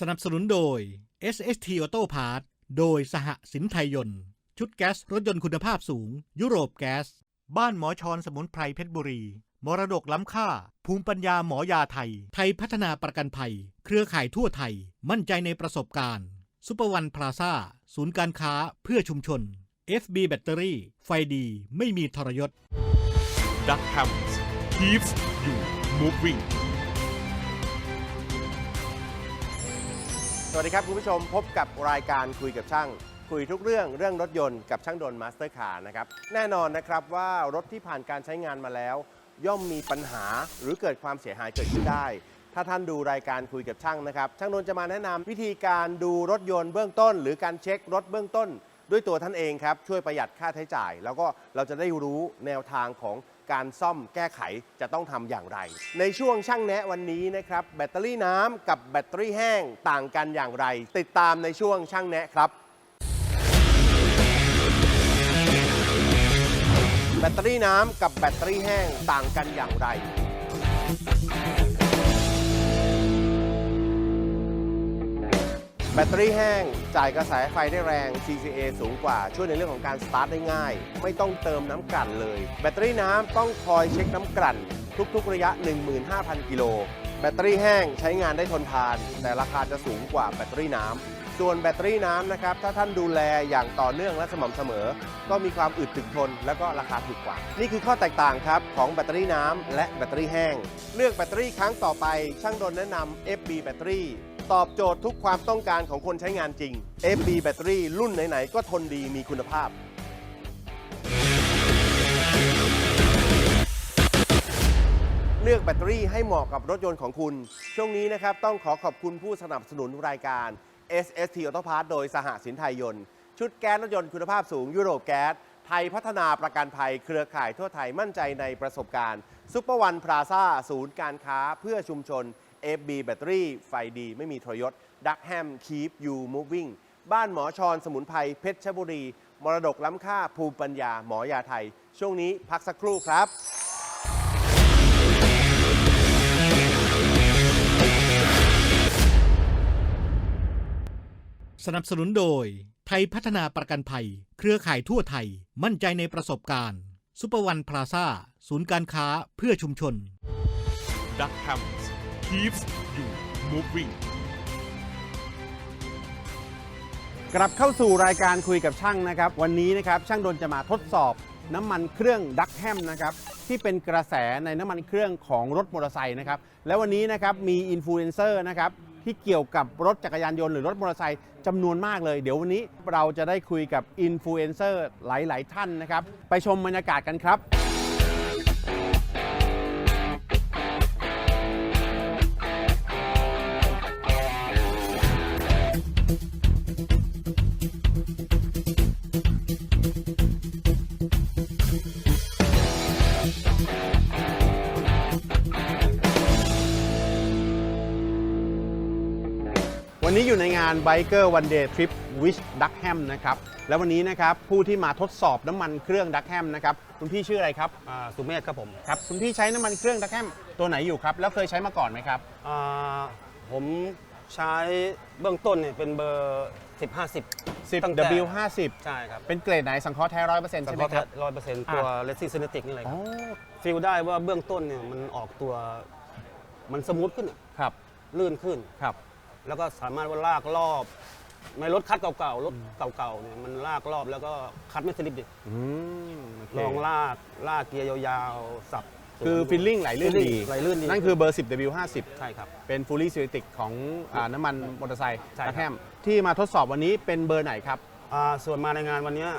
สนับสนุนโดย SST Auto Parts โดยสหสินไทยยนต์ ชุดแก๊สรถยนต์คุณภาพสูง ยุโรปแก๊ส บ้านหมอชอนสมุนไพรเพชรบุรี มรดกล้ำค่า ภูมิปัญญาหมอยาไทย ไทยพัฒนาประกันภัย เครือข่ายทั่วไทย มั่นใจในประสบการณ์ซุปเปอร์วันพลาซ่า ศูนย์การค้าเพื่อชุมชน FB แบตเตอรี่ ไฟดีไม่มีทรยศ Duck Hams keeps you moving สวัสดีครับ คุณผู้ชมพบกับรายการคุยกับช่าง คุยทุกเรื่องเรื่องรถยนต์กับช่างดนมาสเตอร์คาร์นะครับแน่นอนนะครับว่ารถที่ผ่านการใช้งานมาแล้ว ย่อมมีปัญหาหรือเกิดความเสียหายเกิดขึ้นได้ ถ้าท่านดูรายการคุยกับช่างนะครับ ช่างดนจะมาแนะนำวิธีการดูรถยนต์เบื้องต้น หรือการเช็ครถเบื้องต้น ด้วยตัวท่านเองครับช่วยประหยัดค่าใช้จ่าย แล้วก็เราจะได้รู้แนวทางของ การซ่อมแก้ไขจะต้องทำอย่างไร ในช่วงช่างแนะวันนี้นะครับ แบตเตอรี่น้ำกับแบตเตอรี่แห้งต่างกันอย่างไร ติดตามในช่วงช่างแนะครับ แบตเตอรี่น้ำกับแบตเตอรี่แห้งต่างกันอย่างไร แบตเตอรี่แห้ง จ่ายกระแสไฟได้แรง CCA สูงกว่า ช่วยในเรื่องของการสตาร์ทได้ง่าย ไม่ต้องเติมน้ำกลั่นเลย แบตเตอรี่น้ำต้องคอยเช็คน้ำกลั่น ทุกๆ ระยะ 15,000 กิโล แบตเตอรี่แห้งใช้งานได้ทนทาน แต่ราคาจะสูงกว่าแบตเตอรี่น้ำ ส่วนแบตเตอรี่น้ำนะครับ ถ้าท่านดูแลอย่างต่อเนื่องและสม่ำเสมอ ก็มีความอึดถึงทน แล้วก็ราคาถูกกว่า นี่คือข้อแตกต่างครับของแบตเตอรี่น้ำและแบตเตอรี่แห้ง เลือกแบตเตอรี่ครั้งต่อไป ช่างดนแนะนำ FB แบตเตอรี่ ตอบโจทย์ทุกความต้องการของคนใช้งานจริง FB แบตเตอรี่รุ่นไหน ๆ ก็ทนดีมีคุณภาพ เลือกแบตเตอรี่ให้เหมาะกับรถยนต์ของคุณ ช่วงนี้นะครับต้องขอขอบคุณผู้สนับสนุนรายการ SST Auto Parts โดยสหสินไทยยนต์ ชุดแก๊สรถยนต์คุณภาพสูงยุโรปแก๊สไทยพัฒนาประกันภัยเครือข่ายทั่วไทยมั่นใจในประสบการณ์ ซุปเปอร์วันพลาซ่าศูนย์การค้าเพื่อชุมชน FB แบตเตอรี่ไฟดี ไม่มีทรยศดักแฮม Keep You Moving บ้านหมอชอนสมุนไพรเพชรบุรี มรดกล้ำค่าภูมิปัญญาหมอยาไทย ช่วงนี้พักสักครู่ครับสนับสนุนโดย ไทยพัฒนาประกันภัย เครือข่ายทั่วไทย มั่นใจในประสบการณ์ ซุปเปอร์วันพลาซ่าศูนย์การค้าเพื่อชุมชน Duck Hams keeps you moving กลับเข้าสู่รายการคุยกับช่างนะครับ วันนี้นะครับช่างดนจะมาทดสอบน้ำมันเครื่องดักแฮมนะครับที่เป็นกระแสในน้ำมันเครื่องของรถมอเตอร์ไซค์นะครับและวันนี้นะครับมีอินฟลูเอนเซอร์นะครับ ที่เกี่ยวกับรถจักรยานยนต์หรือรถมอเตอร์ไซค์จำนวนมากเลย เดี๋ยววันนี้เราจะได้คุยกับอินฟลูเอนเซอร์หลาย ๆ ท่านนะครับ ไปชมบรรยากาศกันครับ วันนี้อยู่ในงาน Biker One Day Trip Wish Duckham นะครับ แล้ววันนี้นะครับผู้ที่มาทดสอบน้ำมันเครื่อง Duckham นะครับ คุณพี่ชื่ออะไรครับ อ่าสุเมธครับผมครับ คุณพี่ใช้น้ำมันเครื่อง Duckham ตัวไหนอยู่ครับ แล้วเคยใช้มาก่อนไหมครับ อ่าผมใช้เบื้องต้นเนี่ยเป็นเบอร์ 10 50ตั้งแต่10 W50 ใช่ครับเป็นเกรดไหนสังเคราะห์แท้ร้อยเปอร์เซ็นต์สัใช่งไหเคมราะห์ครับ ร้อยเปอร์เซ็นต์ตัวเลซี่ซินเนติกนี่เลยคอ๋รัอบฟีลได้ว่าเบื้องต้นเนี่ยมันออกตัวมันสมูทขึ้นอะครับลื่นขึ้น ครับ แล้วก็สามารถว่าลากรอบไม่รถคัดเก่าๆรถเก่าๆเนี่ยมันลากรอบแล้วก็คัดไม่สลิปดิอืมโเคลองลากลากเกียร์ยาวๆสับคือฟิลลิ่งไหลลื่นดี ไหลลื่นดีนั่นคือเบอร์ 10 W50 ใช่ครับ เป็น fully synthetic ของอาน้ำมันมอเตอร์ไซค์ใช่ครับ Duckham ที่มาทดสอบวันนี้เป็นเบอร์ไหนครับ อ่าส่วนมาในงานวันเนี้ย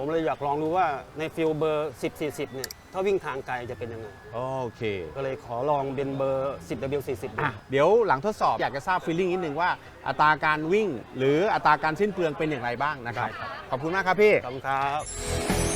ผมเลยอยากลองดูว่าในฟิลเบอร์ 10 40 เนี่ย ถ้าวิ่งทางไกลจะเป็นยังไง โอเค ก็เลยขอลองเป็นเบอร์ 10 W 40 ดู อะเดี๋ยวหลังทดสอบอยากจะทราบฟีลลิ่งนิดนึงว่าอัตราการวิ่ง หรืออัตราการสิ้นเปลืองเป็นอย่างไรบ้างนะครับได้ครับขอบคุณมากครับพี่ ขอบคุณครับ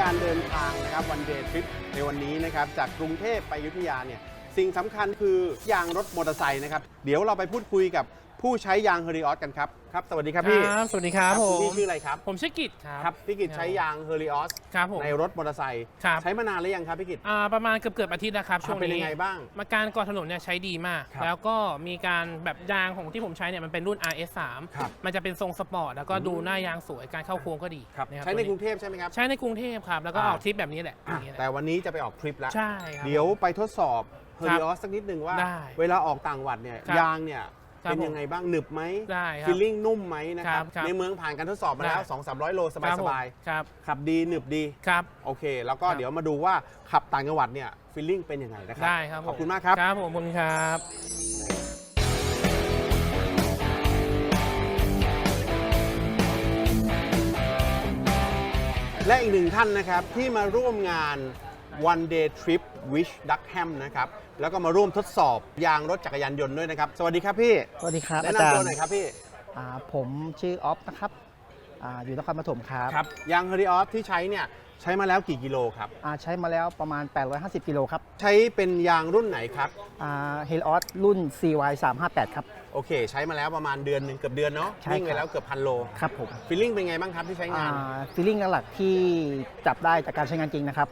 การเดินทางนะครับวันเดย์ทริปในวันนี้นะครับจากกรุงเทพไปอยุธยาเนี่ยสิ่งสำคัญคือ ยางรถมอเตอร์ไซค์นะครับ เดี๋ยวเราไปพูดคุยกับ ผู้ใช้ยางเฮอริออสกันครับครับ สวัสดีครับพี่ครับสวัสดีครับครับผมพี่ชื่ออะไรครับ ผมชื่อกิตครับครับพี่กิตใช้ยางเฮอริออสครับผมในรถมอเตอร์ไซค์ครับใช้มานานหรือยังครับพี่กิตอ่าประมาณเกือบเกือบๆอาทิตย์นะครับช่วงเป็นนี้ยังไงบ้าง มาการก่อถนนเนี่ยใช้ดีมากครับแล้วก็มีการแบบยางของที่ผมใช้เนี่ยมันเป็นรุ่น RS3 ครับมันจะเป็นทรงสปอร์ตแล้วก็ดูหน้ายางสวยการเข้าโค้งก็ดีะครับใช้ในกรุตัวงเทพใช่ไหมครับใช้ในกรุงเทพครับแล้วก็อ่าออกทริปแบบนี้แหละออะย่างนี้แหละแต่วันนี้จะไปออกทริปแล้วใช่ครับเดี๋ยวไปทดสอบเฮอครับริออสสักนิดหนึ่งว่าได้เวลาออกต่างจังหวัดเนี่ยครับยางเนี่ย ครับเป็นยังไงบ้างหนึบไหมได้ครับฟีลลิ่งนุ่มไหมนะครับครับในเมืองผ่านการทดสอบมาแล้ว ได้ 2 3 0 0 โลสบายครับสผมบายครับขับดีหนึบดี ครับ โอเค แล้วก็ครับ เดี๋ยวมาดูว่าขับต่างจังหวัดเนี่ยฟีลลิ่งเป็นยังไงนะครัได้ครับขอบคุณมากครับ ครับผมขอบคุณครับ และอีกหนึ่งท่านนะครับที่มาร่วมงาน one day trip wish Duckham นะครับ แล้วก็มาร่วมทดสอบยางรถจักรยานยนต์ด้วยนะครับ สวัสดีครับพี่สวัสดีครับแนะอาจารนำตัวย์หน่อยครับพี่อ่าผมชื่อออฟนะครับอาอยู่นครปฐมครับครับยางเฮอริออสที่ใช้เนี่ยใช้มาแล้วกี่กิโลครับอ่าใช้มาแล้วประมาณ 850 กิโลครับใช้เป็นยางรุ่นไหนครับเฮลออสรุ่น CY 358ครับ โอเค ใช้มาแล้วประมาณเดือนหนึ่งเกือบเดือนเนาะใช่วิ่งไปครับแล้วเกือบพันโลครับผมฟีลลิ่งเป็นไงบ้างครับที่ใช้งาน ฟีลลิ่งหลักๆที่จับได้จากการใช้งานจริงนะครับ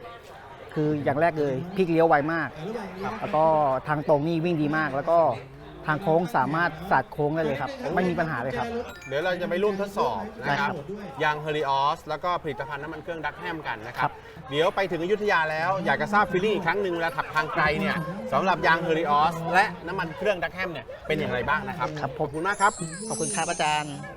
คืออย่างแรกเลยพลิกเลี้ยวไวมาก แล้วก็ทางตรงนี่วิ่งดีมาก แล้วก็ทางโค้งสามารถสาดโค้งได้เลยครับ ไม่มีปัญหาเลยครับ เดี๋ยวเราจะไปร่วมทดสอบนะคได้ครัรับบยางเฮอริออสแล้วก็ผลิตภัณฑ์น้ำมันเครื่องดักแฮมกันนะคครัรับ บ เดี๋ยวไปถึงอยุธยาแล้วอยากจะทราบฟีลลิ่งอีกครั้งหนึ่งเวลาขับทางไกลเนี่ยสำหรับยางเฮอริออสและน้ำมันเครื่องดักแฮมเนี่ยเป็นอย่างไรบ้างนะครับครับขอบคุณมากครับ ขอบคุณครับอาจารย์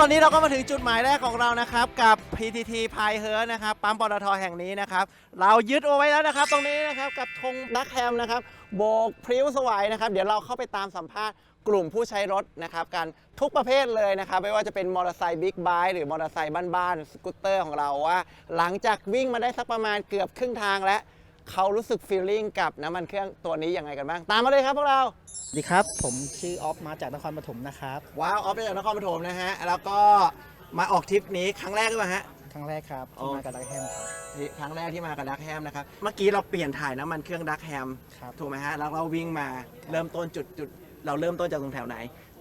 ตอนนี้เราก็มาถึงจุดหมายแรกของเรานะครับ กับ PTT p i h e r นะครับปั๊มปตทแห่งนี้นะครับ เรายึดเอาไว้แล้วนะครับ ตรงนี้นะครับกับธงดักแฮมนะครับโบกพริ้วสวายนะครับ เดี๋ยวเราเข้าไปตามสัมภาษณ์กลุ่มผู้ใช้รถนะครับกันทุกประเภทเลยนะครับ ไม่ว่าจะเป็นมอเตอร์ไซค์บิ๊กไบค์หรือมอเตอร์ไซค์บ้านๆสกูตเตอร์ของเราว่า หลังจากวิ่งมาได้สักประมาณเกือบครึ่งทางแล้ว เขารู้สึกฟีลลิ่งกับน้ำมันเครื่องตัวนี้ยังไงกันบ้าง ตามมาเลยครับพวกเรา สวัสดีครับ ผมชื่อออฟมาจากนครปฐมนะครับว้าวออฟมาจากนครปฐมนะฮะ แล้วก็มาออกทริปนี้ครั้งแรกหรือเปล่าฮะ ครั้งแรกครับอ๋อ ที่มากับดักแฮมครับที่ครั้งแรกที่มากับดักแฮมนะครับ เมื่อกี้เราเปลี่ยนถ่ายน้ำมันเครื่องดักแฮม ครับถูกไหมฮะ แล้วเราวิ่งมาเริ่มต้นจุดจุดเราเริ่มต้นจากตรงแถวไหน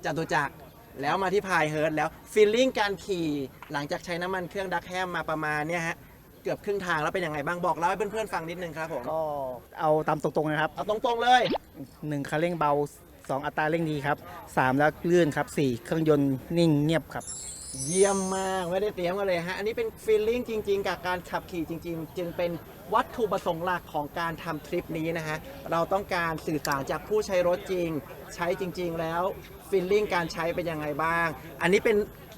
จตุจักรแล้วมาที่พายเฮิร์ตแล้วฟีลลิ่งการขี่หลังจากใช้น้ำมันเครื่องดักแฮมมาประมาณเนี่ยฮะเกือบครึ่งทางแล้วเป็นยังไงบ้างบอกเล่าให้เพื่อนๆฟังนิดนึงครับผมก็เอาตามตรงๆนะครับเอาตรงๆเลย1คันเร่งเบา2อัตราเร่งดีครับ3แล้วลื่นครับ4เครื่องยนต์นิ่งเงียบครับ เยี่ยมมากไม่ได้เตรียมกันเลยฮะอันนี้เป็นฟีลลิ่งจริง ๆ กับการขับขี่จริง ๆ จึงเป็นวัตถุประสงค์หลักของการทำทริปนี้นะฮะเราต้องการสื่อสารจากผู้ใช้รถจริง ใช้จริง ๆ แล้วฟีลลิ่งการใช้เป็นยังไงบ้าง อันนี้เป็น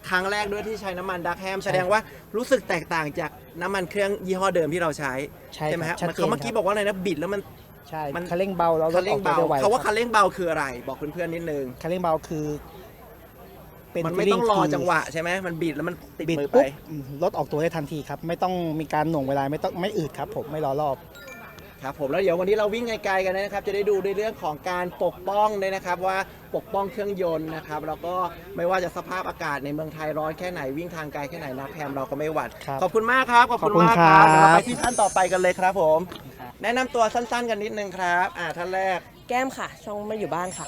ครั้งแรกด้วยที่ใช้น้ำมันดักแฮมแสดงว่ารู้สึกแตกต่างจากน้ำมันเครื่องยี่ห้อเดิมที่เราใช้ใช่ครับไหมฮะชัดเจนเขาเมื่อกี้ครับ บอกว่าอะไรนะบิดแล้วมันใช่มันคันเร่งเบาแล้วรคัถนอเร่องกตัวเบาได้ไวเขาว่าคคัรับนเร่งเบาคืออะไร บอกเพื่อนๆนิดนึงคันเร่งเบาคือเป็นมันไม่ต้องรอ feeling จังหวะใช่ไหมมันบิดแล้วมันติดบิดมือไปปุ๊บอืมรถออกตัวได้ทันทีครับ ไม่ต้องมีการหน่วงเวลาไม่ต้องไม่อืดครับผมไม่รอรอบ ครับผมแล้วเดี๋ยววันนี้เราวิ่งไกลๆกันนะครับ จะได้ดูในเรื่องของการปกป้องเลยนะครับ ว่าปกป้องเครื่องยนต์นะครับแล้วก็ไม่ว่าจะสภาพอากาศในเมืองไทยร้อนแค่ไหนวิ่งทางไกลแค่ไหนนะแพมเราก็ไม่หวัดครับขอบคุณมากครับขอบคุณขอบคุณมากครับครับ เดี๋ยวเราไปที่ท่านต่อไปกันเลยครับผม แนะนำตัวสั้นๆ กันนิดนึงครับ อ่าท่านแรก แก้มค่ะ ช่องไม่อยู่บ้านค่ะ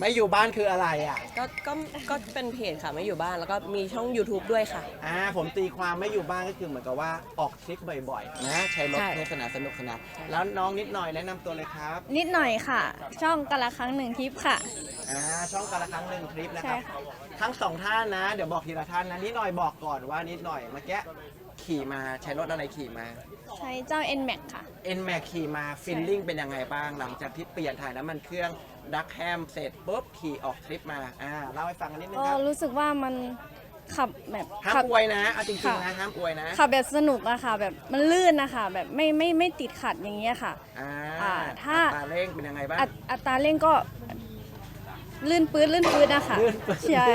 ไม่อยู่บ้านคืออะไรอะ ก็ก็ก็เป็นเพจค่ะไม่อยู่บ้านแล้วก็มีช่อง YouTube ด้วยค่ะ อ่าผมตีความไม่อยู่บ้านก็คือเหมือนกับว่าออกทริปบ่อยๆ นะ ใช้รถใช่ ในสนานสนุกสนานแล้วน้องนิดหน่อยแนะนำตัวเลยครับ นิดหน่อยค่ะ ช่องกันละครั้งหนึ่งคลิปค่ะ อ่าช่องกันละครั้งหนึ่งคลิปนะคใช่รับค่ะ ทั้งสองท่านนะ เดี๋ยวบอกทีละท่านนะนิดหน่อยบอกก่อนว่านิดหน่อยเมื่อกี้ขี่มาใช้รถอะไรขี่มา ใช้เจ้า NMAX ค่ะ N Max ขี่มาฟิลลิ่งเป็นยังไงบ้างหลังจากที่เปลี่ยนถ่ายน้ำมันเครื่อง ดักแฮมเสร็จปุ๊บขี่ออกทริปมาอ่าเล่าให้ฟังกันนิดนึงก็ครับรู้สึกว่ามันขับแบบห้ามขัอวยนะเอาจริงค่ะๆนะห้ามอวยนะขับแบบสนุกอะค่ะ แบบมันลื่นนะคะแบบไม่ไม่ไม่ติดขัดอย่างเงี้ยค่ะ อ่าอ่าถ้า อัตราเร่งเป็นยังไงบ้าง อัตอัตราเร่งก็ลื่นปื้ดลื่นปื้ดนะคะลื่นปื๊ด ใช่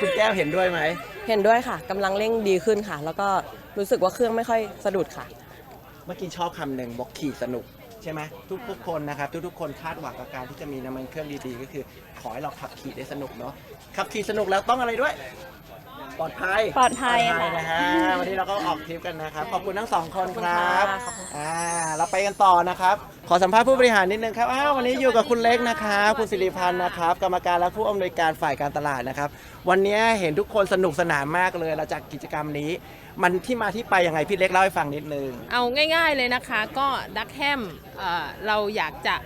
คุณแก้วเห็นด้วยไหมเห็นด้วยค่ะกำลังเร่งดีขึ้นค่ะ แล้วก็รู้สึกว่าเครื่องไม่ค่อยสะดุดค่ะ เมื่อกี้ชอบคำหนึ่งบอกขี่สนุก ใช่ไหมทุกทุกๆคนนะครับทุกทุกๆคนคาดหวังกับการที่จะมีน้ำมันเครื่องดีๆ ก็คือ ขอให้เราขับขี่ได้สนุกเนาะขับขี่สนุกแล้วต้องอะไรด้วย ปลอดภัยปลอดภัยค่ะ นะฮะวันนี้เราก็ออกทริปกันนะครับ ขอบคุณทั้งสองคนครับขอบคุณค่ะ อ่าเราไปกันต่อนะครับ ขอสัมภาษณ์ผู้บริหารนิดนึงครับอ้าววันนี้อยู่กับคุณเล็กนะครับคุณสิริพันธ์นะครับ กรรมการและผู้อำนวยการฝ่ายการตลาดนะครับ วันนี้เห็นทุกคนสนุกสนานมากเลยเราจากกิจกรรมนี้ มันที่มาที่ไปยังไงพี่เล็กเล่าให้ฟังนิดนึง เอาง่ายๆเลยนะคะ ก็ดักแฮมเอ่อเราอยากจะ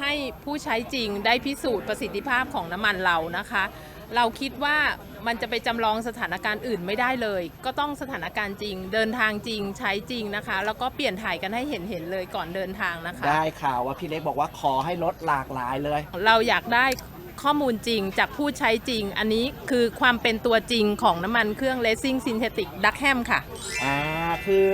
ให้ผู้ใช้จริงได้พิสูจน์ประสิทธิภาพของน้ำมันเรานะคะ เราคิดว่ามันจะไปจำลองสถานการณ์อื่นไม่ได้เลย ก็ต้องสถานการณ์จริง เดินทางจริงใช้จริงนะคะ แล้วก็เปลี่ยนถ่ายกันให้เห็นๆเลยก่อนเดินทางนะคะ ได้ข่าวว่าพี่เล็กบอกว่าขอให้ลดหลากหลายเลย เราอยากได้ข้อมูลจริงจากผู้ใช้จริง อันนี้คือความเป็นตัวจริงของน้ำมันเครื่องเลสซิ่งซินเทติกดักแฮมค่ะ อ่าคือ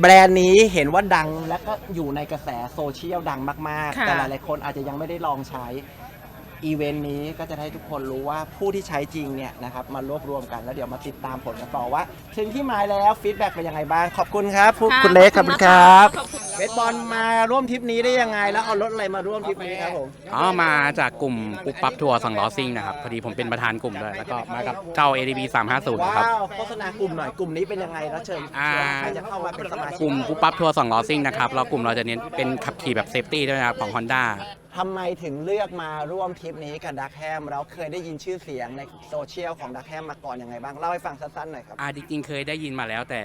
แบรนด์นี้เห็นว่าดังและก็อยู่ในกระแสโซเชียลดังมาก ๆ ค่ะ แต่หลายๆคนอาจจะยังไม่ได้ลองใช้ อีเวนต์นี้ก็จะให้ทุกคนรู้ว่าผู้ที่ใช้จริงเนี่ยนะครับมารวบรวมกันแล้วเดี๋ยวมาติดตามผลกันต่อว่า ถึงที่หมายแล้วฟีดแบ็กเป็นยังไงบ้าง ขอบคุณครับผู้ค่ะคุณเล็กขอบคุณครับขอบคุณเบสบอลมาร่วมทริปนี้ได้ยังไง แล้วเอารถอะไรมาร่วมทริปนี้ครับผมอ๋อมาจากกลุ่มปุ๊บปั๊บทัวร์สองล้อซิ่งนะครับพอดีผมเป็นประธานกลุ่มด้วยแล้วก็มากับเจ้า ADB 350ครับว้าวโฆษณากลุ่มหน่อยกลุ่มนี้เป็นยังไงแล้วเชิญอ่าเชิญใครจะเข้ามาเป็นสมาชิกลุ่มปุ๊บปั๊บทัวร์สองล้อซิ่งนะครับเรากลุ่มเราจะเน้นเป็นขับขี่แบบเซฟตี้ด้วยนะครับของ Honda ทำไมถึงเลือกมาร่วมทริปนี้กับดักแฮมเราเคยได้ยินชื่อเสียงในโซเชียลของดักแฮมมาก่อนยังไงบ้างเล่าให้ฟังสั้นๆหน่อยครับ อ่าจริงๆเคยได้ยินมาแล้วแต่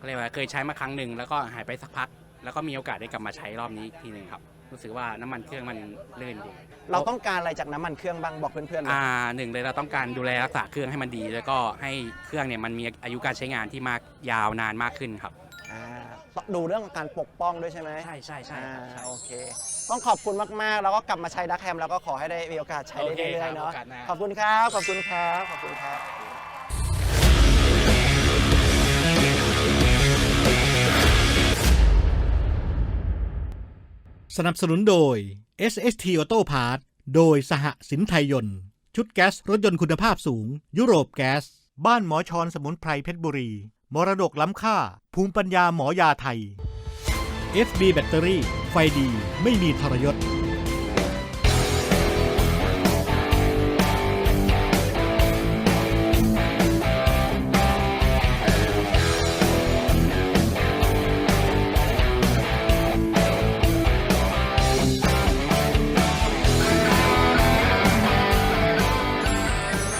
ก็เรียกว่าเคยใช้มาครั้งหนึ่งแล้วก็หายไปสักพัก แล้วก็มีโอกาสได้กลับมาใช้รอบนี้อีกทีหนึ่งครับ รู้สึกว่าน้ำมันเครื่องมันลื่นดีเราต้องการอะไรจากน้ำมันเครื่องบ้างบอกเพื่อนๆหน่อยอ่าหนึ่งเลยเราต้องการดูแลรักษาเครื่องให้มันดี แล้วก็ให้เครื่องเนี่ยมันมีอายุการใช้งานที่มากยาวนานมากขึ้นครับ อ่าต้อง ดูเรื่องของการปกป้องด้วยใช่ไหมใช่ใช่ใช่อ่าครับใช่โอเค ต้องขอบคุณมากๆ แล้วก็กลับมาใช้ดักแฮมแล้วก็ขอให้ได้มีโอกาสใช้ได้โอเคเรื่ครัอยบๆเนาะโอกาสหน้า ขอบคุณครับขอบคุณครับขอบคุณครับสนับสนุนโดย SST Auto Parts โดยสหสินไทยยนต์ ชุดแก๊สรถยนต์คุณภาพสูง ยุโรปแก๊ส บ้านหมอชอนสมุนไพรเพชรบุรี มรดกล้ำค่า ภูมิปัญญาหมอยาไทย FB แบตเตอรี่ ไฟดีไม่มีทรยศ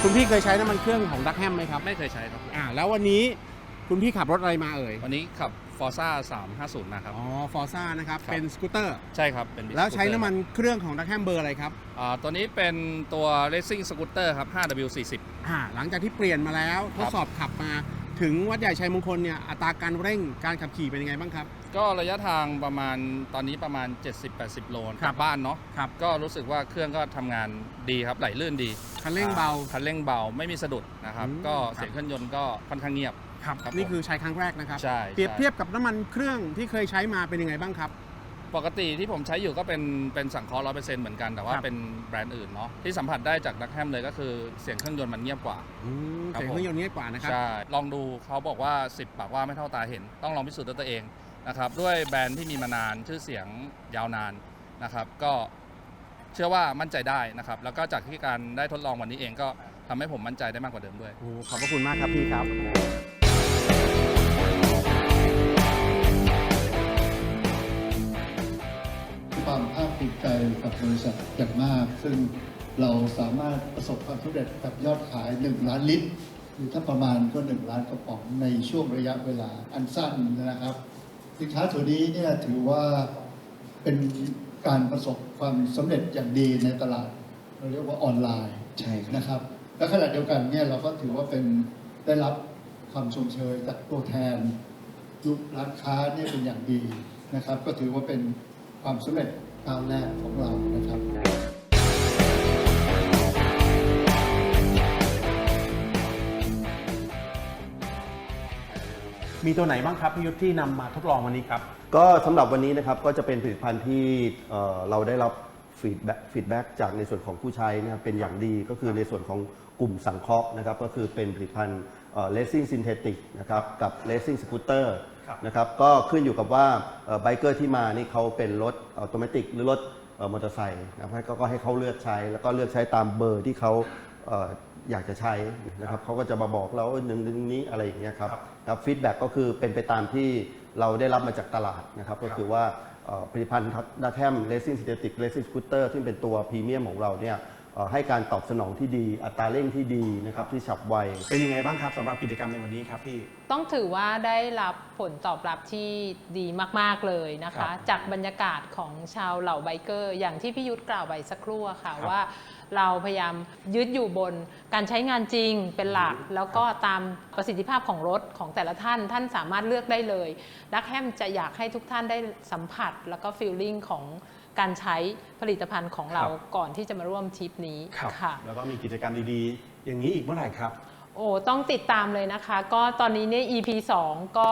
คุณพี่เคยใช้น้ำมันเครื่องของดักแฮมไหมครับ ไม่เคยใช้ครับ อ่า แล้ววันนี้ คุณพี่ขับรถอะไรมาเอ่ย วันนี้ขับ Forza 350 มาครับ อ๋อฟอร์ซ่านะครับ ครับ เป็นสกูตเตอร์ ใช่ครับ เป็น Big แล้วใช้ Scooter น้ำมันเครื่องของดักแฮมเบอร์อะไรครับ อ่าตัวนี้เป็นตัว Racing Scooter ครับ 5W40 อ่า หลังจากที่เปลี่ยนมาแล้วทดสอบขับมา ถึงวัดใหญ่ชัยมงคลเนี่ย อัตราการเร่งการขับขี่เป็นยังไงบ้างครับ ก็ระยะทางประมาณตอนนี้ประมาณ 70-80 โลครักลับบบ้านเนาะครับ ก็รู้สึกว่าเครื่องก็ทำงานดีครับ ไหลลื่นดีคันเร่งเบา อ่คันเร่งเบาไม่มีสะดุดนะครับ อืมก็ครับ เสียงเครื่องยนต์ก็ค่อนข้างเงียบ ครับครับนี่ผมคือใช้ครั้งแรกนะครับใช่เปรียบใช่ เทียบกับน้ำมันเครื่องที่เคยใช้มาเป็นยังไงบ้างครับ ปกติที่ผมใช้อยู่ก็เป็นเป็นสังเคราะห์ร้อยเปอร์เซ็นต์เหมือนกันแต่ว่าครับ เป็นแบรนด์อื่นเนาะที่สัมผัสได้จากดักแฮมเลยก็คือเสียงเครื่องยนต์มันเงียบกว่า อืมครับ เสียงเครื่องยนต์เงียบกว่านะครับ ใช่ลองดูเขาบอกว่า 10 ปากว่าไม่เท่าตาเห็น ต้องลองพิสูจน์ด้วยตัวเองนะครับด้วยแบรนด์ที่มีมานานชื่อเสียงยาวนานนะครับก็เชื่อว่ามั่นใจได้นะครับแล้วก็จากที่การได้ทดลองวันนี้เองก็ทำให้ผมมั่นใจได้มากกว่าเดิมด้วย โอ้ขอบพระคุณมากครับพี่ครับ ภาคภูมิใจกับบริษัทอย่างมาก ซึ่งเราสามารถประสบความสำเร็จกับยอดขาย 1 ล้านลิตรหรือถ้าประมาณก็ 1 ล้านกระป๋องในช่วงระยะเวลาอันสั้นนะครับ สินค้าตัวนี้เนี่ยถือว่าเป็นการประสบความสำเร็จอย่างดีในตลาด เราเรียกว่าออนไลน์ใช่ครับนะครับ และขณะเดียวกันเนี่ยเราก็ถือว่าเป็นได้รับคคำชมเชยจากตัวแทนลูกร้านค้าเนี่ยเป็นอย่างดีนะครับ ก็ถือว่าเป็นความสำเร็จ ก้าวแรกของเรานะครับ มีตัวไหนบ้างครับพี่ยุทธที่นำมาทดลองวันนี้ครับ ก็สำหรับวันนี้นะครับก็จะเป็นผลิตภัณฑ์ที่เอ่อเราได้รับฟีดแบ็กฟีดแบ็กจากในส่วนของผู้ใช้นะครับเป็นอย่างดีก็คือในส่วนของกลุ่มสังเคราะห์นะครับก็คือเป็นผลิตภัณฑ์เลสซิ่งซินเทติกนะครับกับเลสซิ่งสกูตเตอร์ครับ นะครับก็ขึ้นอยู่กับว่าไบเกอร์ที่มานี่เขาเป็นรถออโตเมติกหรือรถเอ่อมอเตอร์ไซค์นะครับก็ก็ให้เขาเลือกใช้ แล้วก็เลือกใช้ตามเบอร์ที่เขาเอ่ออยากจะใช้นะครับเขาก็จะมาบอกเราหนึ่งหนึ่งนี้อะไรอย่างเงี้ยครับครับฟีดแบ็กก็คือเป็นไปตามที่เราได้รับมาจากตลาดนะครับก็คือว่าเอ่อผลิตภัณฑ์ดัตแฮมเลสซิ่งซินเทติกเลสซิ่งสกูตเตอร์ซึ่งเป็นตัวพรีเมียมของเราเนี่ยเอ่อ ให้การตอบสนองที่ดี อัตราเร่งที่ดีนะครับที่ฉับไว เป็นยังไงบ้างครับสำหรับกิจกรรมในวันนี้ครับพี่ ต้องถือว่าได้รับผลตอบรับที่ดีมาก ๆ เลยนะครัคะบจากบรรยากาศของชาวเหล่าไบเกอร์ อย่างที่พี่ยุทธกล่าวไปสักครู่อะค่ะครับว่าเราพยายามยึดอยู่บนการใช้งานจริงเป็นหลัก แล้วก็ตามประสิทธิภาพของรถของแต่ละท่าน ท่านสามารถเลือกได้เลยดักแฮมจะอยากให้ทุกท่านได้สัมผัสแล้วก็ฟีลลิ่งของ การใช้ผลิตภัณฑ์ของเราครับ ก่อนที่จะมาร่วมทริปนี้ครับ ค่ะ แล้วก็มีกิจกรรมดีๆ อย่างนี้อีกเมื่อไหร่ครับ โอ้ต้องติดตามเลยนะคะ ก็ตอนนี้เนี่ย EP 2 ก็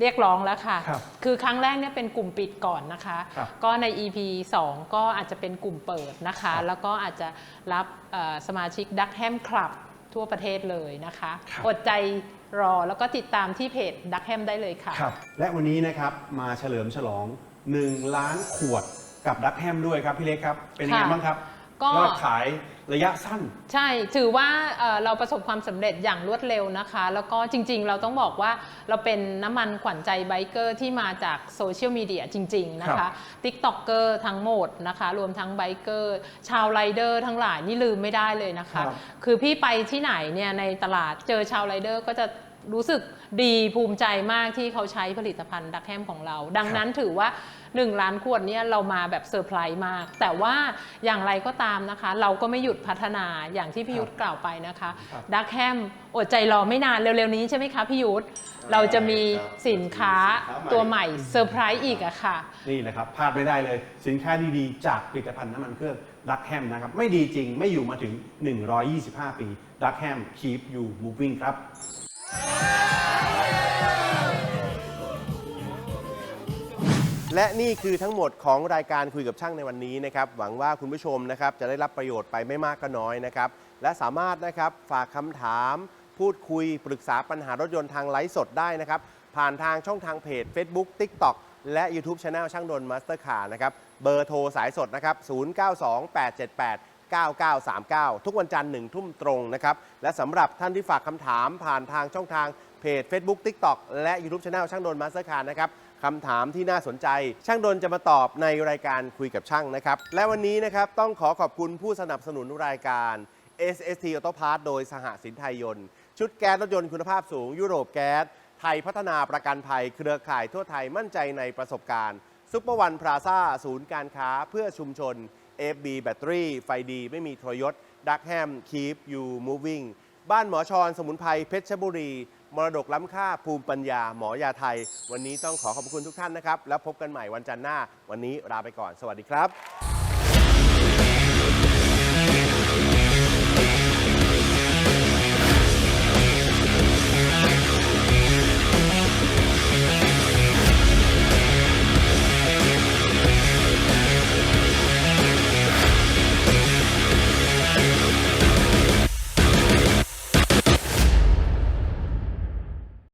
เรียกร้องแล้วค่ะครับคือครั้งแรกเนี่ยเป็นกลุ่มปิดก่อนนะคะ ครับก็ใน EP 2 ก็อาจจะเป็นกลุ่มเปิดนะคะแล้วก็อาจจะรับเอ่อสมาชิกดักแฮมคลับทั่วประเทศเลยนะคะ ครับ อดใจรอแล้วก็ติดตามที่เพจดักแฮมได้เลยค่ะครับและวันนี้นะครับมาเฉลิมฉลอง 1 ล้านขวด กับดักแฮมด้วยครับพี่เล็กครับ เป็นยังไงค่ะบ้างครับก็ ยอดขายระยะสั้น ใช่ ถือว่าเอ่อเราประสบความสำเร็จอย่างรวดเร็วนะคะ แล้วก็จริงๆ เราต้องบอกว่าเราเป็นน้ำมันขวัญใจไบเกอร์ที่มาจากโซเชียลมีเดียจริงๆ นะครัคะ บ ติ๊กต็อกเกอร์ทั้งหมดนะคะ รวมทั้งไบเกอร์ ชาวไรเดอร์ทั้งหลายนี่ลืมไม่ได้เลยนะคะ ครับคือพี่ไปที่ไหนเนี่ยในตลาดเจอชาวไรเดอร์ก็จะ รู้สึกดีภูมิใจมากที่เขาใช้ผลิตภัณฑ์ดักแฮมของเรา ดังนั้นถือว่า 1 ล้านขวดเนี่ยเรามาแบบเซอร์ไพรส์มาก แต่ว่าอย่างไรก็ตามนะคะ เราก็ไม่หยุดพัฒนาอย่างที่พี่ยุทธกล่าวไปนะคะครับดักแฮมอดใจรอไม่นานเร็วๆนี้ใช่ไหมคะพี่ยุทธเราจะมีสินค้าตัวใหม่เซอร์ไพรส์อีกอะค่ะ นี่แหละครับพลาดไม่ได้เลย สินค้าดีๆ จากผลิตภัณฑ์น้ำมันเครื่องดักแฮมนะครับ ไม่ดีจริงไม่อยู่มาถึง 125 ปีดักแฮม keep you moving ครับ และนี่คือทั้งหมดของรายการคุยกับช่างในวันนี้นะครับ หวังว่าคุณผู้ชมนะครับจะได้รับประโยชน์ไปไม่มากก็น้อยนะครับ และสามารถนะครับฝากคำถาม พูดคุยปรึกษาปัญหารถยนต์ทางไลฟ์สดได้นะครับ ผ่านทางช่องทางเพจ Facebook TikTok และ YouTube Channel ช่างดนมาสเตอร์คาร์นะครับ เบอร์โทรสายสดนะครับ 092878 9939 ทุกวันจันทร์หนึ่งทุ่มตรงนะครับ และสำหรับท่านที่ฝากคำถามผ่านทางช่องทางเพจ Facebook TikTok และ YouTube Channel ช่างโดนมาสเตอร์คาร์นะครับคำถามที่น่าสนใจ ช่างดนจะมาตอบในรายการคุยกับช่างนะครับ และวันนี้นะครับต้องขอขอบคุณผู้สนับสนุนรายการ SST Auto Parts โดยสหสินไทยยนต์ ชุดแก๊สรถยนต์คุณภาพสูง ยุโรปแก๊ส ไทยพัฒนาประกันภัย เครือข่ายทั่วไทยมั่นใจในประสบการณ์ ซุปเปอร์วันพลาซ่าศูนย์การค้าเพื่อชุมชน FB แบตเตอรี่ไฟดี ไม่มีทรยศดักแฮม Keep You Moving บ้านหมอชอนสมุนไพรเพชรบุรี มรดกล้ำค่าภูมิปัญญาหมอยาไทย วันนี้ต้องขอขอบคุณทุกท่านนะครับ แล้วพบกันใหม่วันจันทร์หน้า วันนี้ลาไปก่อน สวัสดีครับ